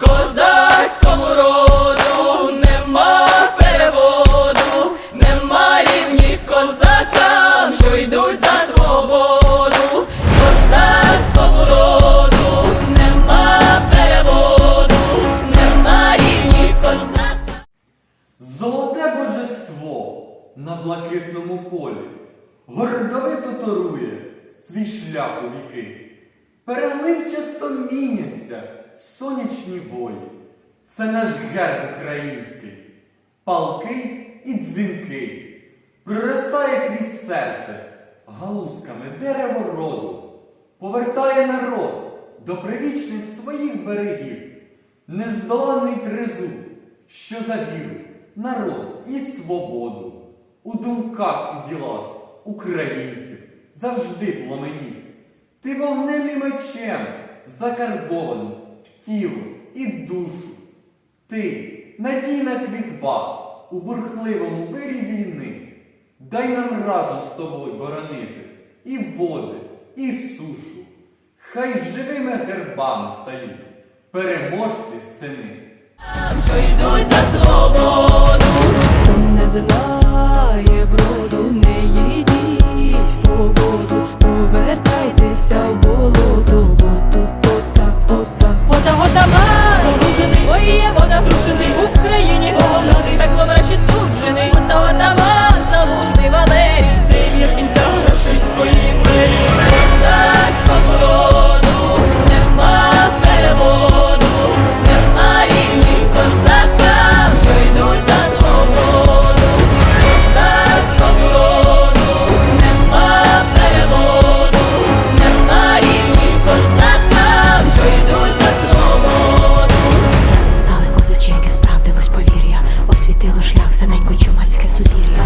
Козацькому роду нема переводу, нема рівні козакам, що йдуть за свободу. Козацькому роду нема переводу, нема рівні козакам. Золоте божество на блакитному полі гордовито торує свій шлях у віки. Переливчасто міняться сонячні волі. Це наш герб український, палки і дзвінки. Приростає крізь серце галузками дерево роду, повертає народ до привічних своїх берегів, нездоланний тризуб, що за віру, народ і свободу у думках і ділах українців завжди пламенів. Ти вогнем і мечем закарбований в тіло і душу. Ти надійна квітва у бурхливому вирі війни. Дай нам разом з тобою боронити і води, і сушу. Хай живими гербами стають переможці сини. що йдуть за свободу. Хто не синенько чумацьке сузір'я.